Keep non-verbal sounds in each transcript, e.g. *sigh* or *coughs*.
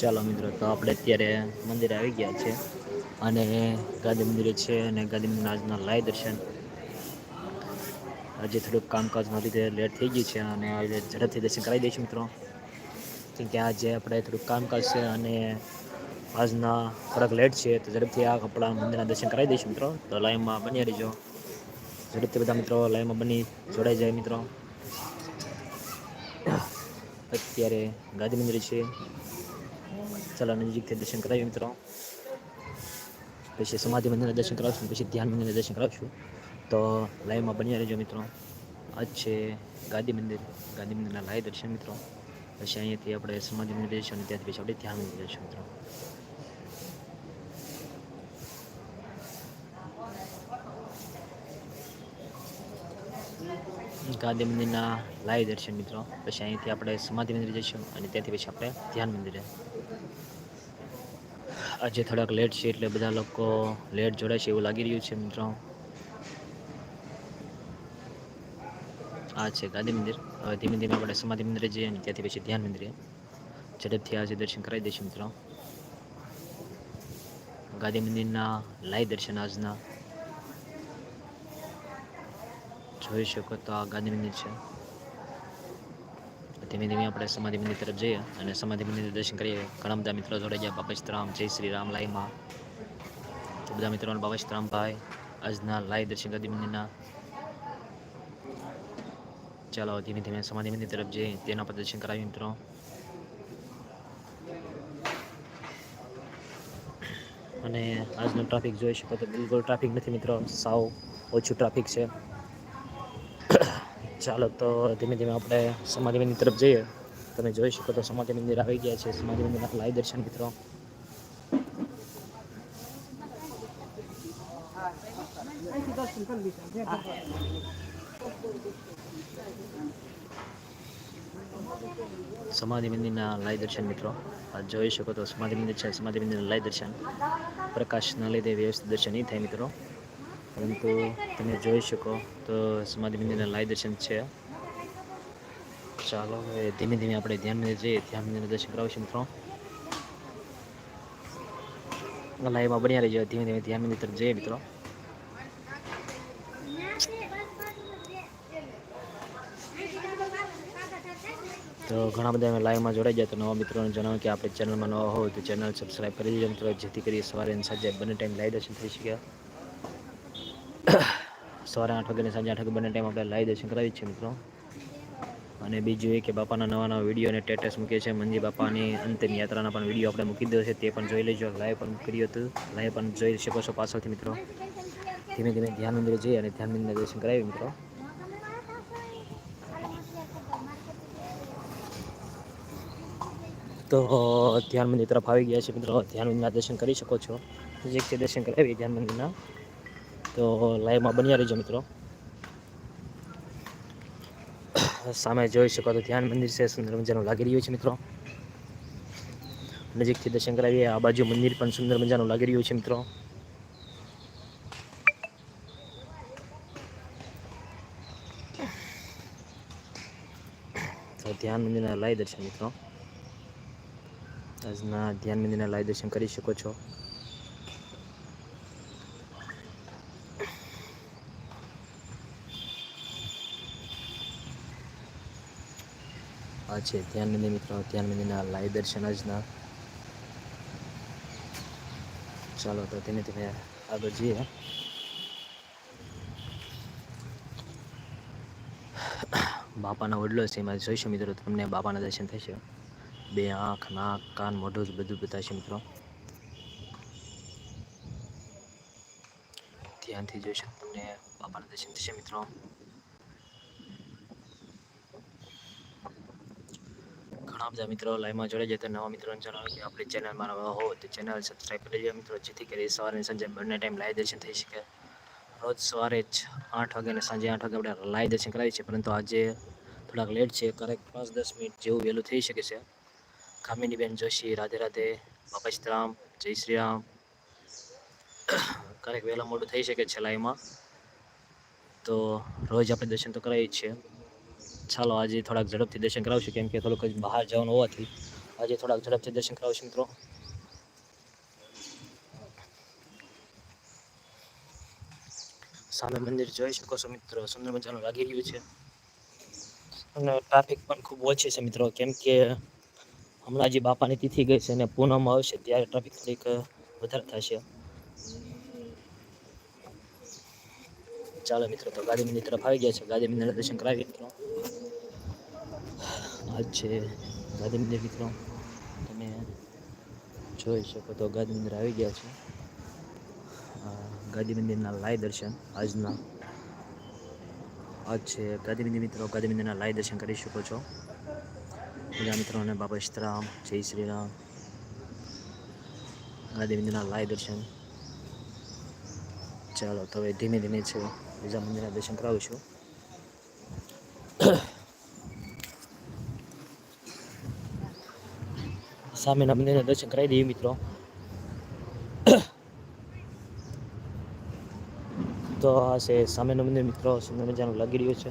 ચાલો મિત્રો, તો આપણે અત્યારે મંદિર આવી ગયા છે. અને ગાંધી મંદિરે છે અને ગાંધી મંદિર આજના લાય દર્શન. આજે થોડુંક કામકાજના લીધે લેટ થઈ ગયું છે અને આજે ઝડપથી દર્શન કરાવી દઈશું મિત્રો. કેમ કે આજે આપણે થોડુંક કામકાજ છે અને આજના થોડાક લેટ છે, તો ઝડપથી આ આપણા મંદિરના દર્શન કરાવી દઈશું મિત્રો. તો લાઈનમાં બની રહીજો. ઝડપથી બધા મિત્રો લાઈનમાં બની જોડાઈ જાય મિત્રો. અત્યારે ગાંધી મંદિર છે. ચાલો નજીકથી દર્શન કરાવીએ મિત્રો પછી સમાધિ મંદિરના દર્શન કરાવશું પછી ધ્યાન મંદિરના દર્શન કરાવશું તો લાઈવમાં બન્યા રહેજો મિત્રો આજ છે ગાંધી મંદિર ગાંધી મંદિરના લાઈવ દર્શન મિત્રો પછી અહીંયાથી આપણે સમાધિ મંદિર જઈશું અને ત્યાંથી પછી આપણે ધ્યાન મંદિર જઈશું મિત્રો ગાંધી મંદિરના લાઈવ દર્શન મિત્રો પછી અહીંથી આપણે સમાધિ મંદિર જઈશું અને ત્યાંથી પછી આપણે ધ્યાન મંદિરે આજે થોડાક લેટ છે એટલે બધા લોકો લેટ જોડાય છે એવું લાગી રહ્યું છે મિત્રો. આ છે ગાંધી મંદિર. હવે ધીમે ધીમે આપણે સમાધિ મંદિરે જઈએ અને ત્યાંથી પછી ધ્યાન મંદિરે. ઝડપથી આજે દર્શન કરાવી દઈશું મિત્રો. ગાંધી મંદિરના લાઈવ દર્શન આજના. જોઈ શકો તો આ ગાંધી મંદિર છે. ધીમે ધીમે આપણે સમાધિ મંદિર તરફ જઈએ અને સમાધિ મંદિર દર્શન કરીએ. ઘણા બધા મિત્રો જોડે ગયા બાપસ્તરામ જય શ્રી રામ, લાઈમાં. તો બધા મિત્રોને બાપસ્તરામ ભાઈ, આજના લાઈ દર્શન ગાંધી મંદિરના. ચાલો, ધીમે ધીમે સમાધિ મંદિર તરફ જઈએ, તેના પર દર્શન કરાવીએ મિત્રો. અને આજનો ટ્રાફિક જોઈ શકો તો બિલકુલ ટ્રાફિક નથી મિત્રો, સાવ ઓછું ટ્રાફિક છે. ચાલો, તો ધીમે ધીમે આપણે સમાધિ મંદિર તરફ જઈએ. તમે જોઈ શકો તો સમાધિ મંદિર આવી ગયા છે. સમાધિ મંદિરના લાઈવ દર્શન મિત્રો. સમાધિ મંદિરના લાય દર્શન મિત્રો. આ જોઈ શકો તો સમાધિ મંદિર છે. સમાધિ મંદિરના લાય દર્શન. પ્રકાશના લીધે વ્યવસ્થિત દર્શન નહીં થાય મિત્રો. પરંતુ તમે જોઈ શકો તો સમાધિ મંદિરના લાઈવ દર્શન છે. ચાલો, હવે ધીમે ધીમે આપણે ધ્યાન મંદિર જઈએ. ધ્યાન મંદિરના દર્શન કરાવશું મિત્રો. લાઈવમાં બન્યા રહીજો. ધીમે ધીમે ધ્યાન મંદિર તરફ જઈએ મિત્રો. તો ઘણા બધા અમે લાઈવમાં જોડાઈ જાય તો નવા મિત્રોને જણાવો કે આપણે ચેનલમાં નવા હોય તો ચેનલ સબસ્ક્રાઈબ કરી દેજો મિત્રો. જેથી કરી સવારે અને સાંજે બંને ટાઈમ લાઈવ દર્શન થઈ શકે. *coughs* સવારે આઠ વાગે સાંજે આઠ વાગે બંને ટાઈમ આપણે લાઈવ દર્શન કરાવીએ છીએ મિત્રો. અને બીજું એ કે બાપાના નવા નવા વીડિયો અને ટેટસ મૂકીએ છીએ મંજી બાપાની અંતિમ યાત્રાના પણ વીડિયો આપણે મૂકી દીધો છે. તે પણ જોઈ લેજો. લાઈવ પણ કર્યું હતું. લાઈવ પણ જોઈ શકો છો પાછળથી મિત્રો. ધીમે ધીમે ધ્યાન મંદિરે જઈએ અને ધ્યાન મંદિરના દર્શન કરાવી મિત્રો. તો ધ્યાન મંદિર તરફ આવી ગયા છે મિત્રો. ધ્યાન મંદિરના દર્શન કરી શકો છો. જે દર્શન કરાવીએ ધ્યાન મંદિરના. તો લાઈવમાં બન્યા રહીજો મિત્રો. સામે જોઈ શકો તો ધ્યાન મંદિર છે, સુંદર મજાનું લાગી રહ્યું છે મિત્રો. નજીકથી દર્શન કરાવીએ, આ બાજુ મંદિર પણ સુંદર મજાનું લાગી રહ્યું છે મિત્રો. તો ધ્યાન મંદિરના લાઈ દર્શન મિત્રો. આજના ધ્યાન મંદિરના લાઈ દર્શન કરી શકો છો. આ છે. ધ્યાન મંદિર મિત્રો, ધ્યાન મંદિરના લાઈવ દર્શન આજના. ચાલો, તો ધીમે ધીમે આગળ જઈએ. બાપાના વડલો છે, એમાં જોઈશું મિત્રો, તમને બાપાના દર્શન થશે. બે આંખ, નાક, કાન, મોઢું જ બધું બતાવશે મિત્રો. ધ્યાનથી જોઈશું તમને બાપાના દર્શન થશે મિત્રો. ઘણા બધા મિત્રો લાઈવમાં જોડે જતા નવા મિત્રોને જણાવો કે આપણી ચેનલમાં નવા હો તો ચેનલ સબસ્ક્રાઈબ કરી લેજો મિત્રો, જેથી કરી સવારે સાંજે બંને ટાઈમ લાઈવ દર્શન થઈ શકે. રોજ સવારે જ આઠ વાગે અને સાંજે આઠ વાગે આપણે લાઈવ દર્શન કરાવીએ છીએ, પરંતુ આજે થોડાક લેટ છે. ક્યારેક પાંચ દસ મિનિટ જેવું વહેલું થઈ શકે છે. કામિનીબેન જોશી, રાધે રાધે બાપસ્તરામ જય શ્રી રામ. ક્યારેક વહેલા મોડું થઈ શકે છે લાઈવમાં તો રોજ આપણે દર્શન તો કરાવીએ છીએ. ચાલો આજે થોડાક ઝડપથી દર્શન કરાવશું, કેમ કે થોડુંક બહાર જવાનું હોવાથી આજે થોડાક ઝડપથી દર્શન કરાવશું મિત્રો. સામે મંદિર જોઈ શકો છો મિત્રો, સુંદર મજાનું લાગી રહ્યું છે. અને ટ્રાફિક પણ ખૂબ ઓછી છે મિત્રો, કેમ કે હમણાં જે બાપાની તિથિ ગઈ છે અને પૂનમ આવશે, ત્યારે ટ્રાફિક થોડીક વધારે થશે. ચાલો મિત્રો, તો ગાંધી મંદિર તરફ આવી ગયા છે. ગાંધી મંદિર દર્શન કરાવી મિત્રો. આજ છે ગાંધી મંદિર મિત્રો. તમે જોઈ શકો તો ગાંધી મંદિર આવી ગયા છે. ગાંધી મંદિરના લાય દર્શન આજના. આજ છે ગાંધી મંદિર મિત્રો ગાંધી મંદિરના લાય દર્શન કરી શકો છો. બધા મિત્રોને બાબા સીતારામ જય શ્રી રામ. ગાંધી મંદિરના લાય દર્શન ચાલો, તો હવે ધીમે ધીમે છે, બીજા મંદિરના દર્શન કરાવીશું. સામેના મંદિરના દર્શન કરાવી દઈએ મિત્રો. તો આ સામેનું મંદિર મિત્રો, સુંદર મજાનું લાગી રહ્યું છે.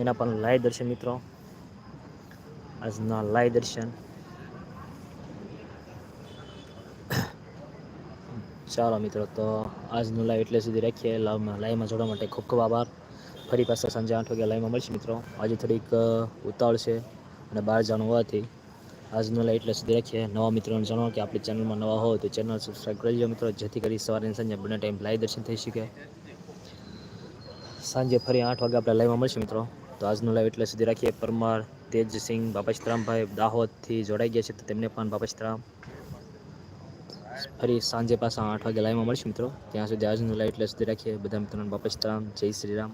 એના પણ લાય દર્શન મિત્રો. આજના લાય દર્શન. ચાલો મિત્રો, તો આજનું લાઈવ એટલે સુધી રાખીએ. લાઈવમાં લાઈવમાં જોડવા માટે ખૂબ ખૂબ આભાર. ફરી પાછા સાંજે આઠ વાગ્યા લાઈવમાં મળશે મિત્રો. આજે થોડીક ઉતાવળ છે અને બહાર જવાનું હોવાથી. આજનું લાઈવ એટલે સુધી રાખીએ. નવા મિત્રોને જણાવો કે આપણી ચેનલમાં નવા હોય તો ચેનલ સબસ્ક્રાઈબ કરી લો મિત્રો. જેથી કરી સવારે સાંજે બંને ટાઈમ લાઈવ દર્શન થઈ શકે. સાંજે ફરી આઠ વાગે આપણે લાઈવમાં મળશે મિત્રો. તો આજનું લાઈવ એટલે સુધી રાખીએ. પરમાર, તેજસિંહ બાપાશ્રામભાઈ દાહોદથી જોડાઈ ગયા છે તો તેમને પણ બાપા સીતારામ ફરી સાંજે પાછા આઠ વાગે લાઈવમાં મળશે મિત્રો. ત્યાં સુધી આજનું લાઈવ એટલે સુધી રાખીએ. બધા મિત્રોને બાપસ્તરામ સીતારામ જય શ્રી રામ.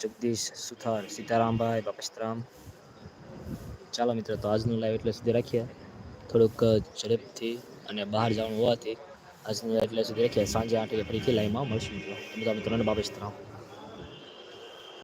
જગદીશ, સુથાર, સીતારામભાઈ બાપસ્તરામ સીતારામ ચાલો મિત્રો, તો આજનું લાઈવ એટલે સુધી રાખીએ. થોડુંક ઝડપથી અને બહાર જવાનું હોવાથી આજનું એટલે સુધી રાખીએ. સાંજે આઠ વાગે ફરીથી લાઈવમાં મળશું મિત્રો. બધા મિત્રોને બાપા સીતારામ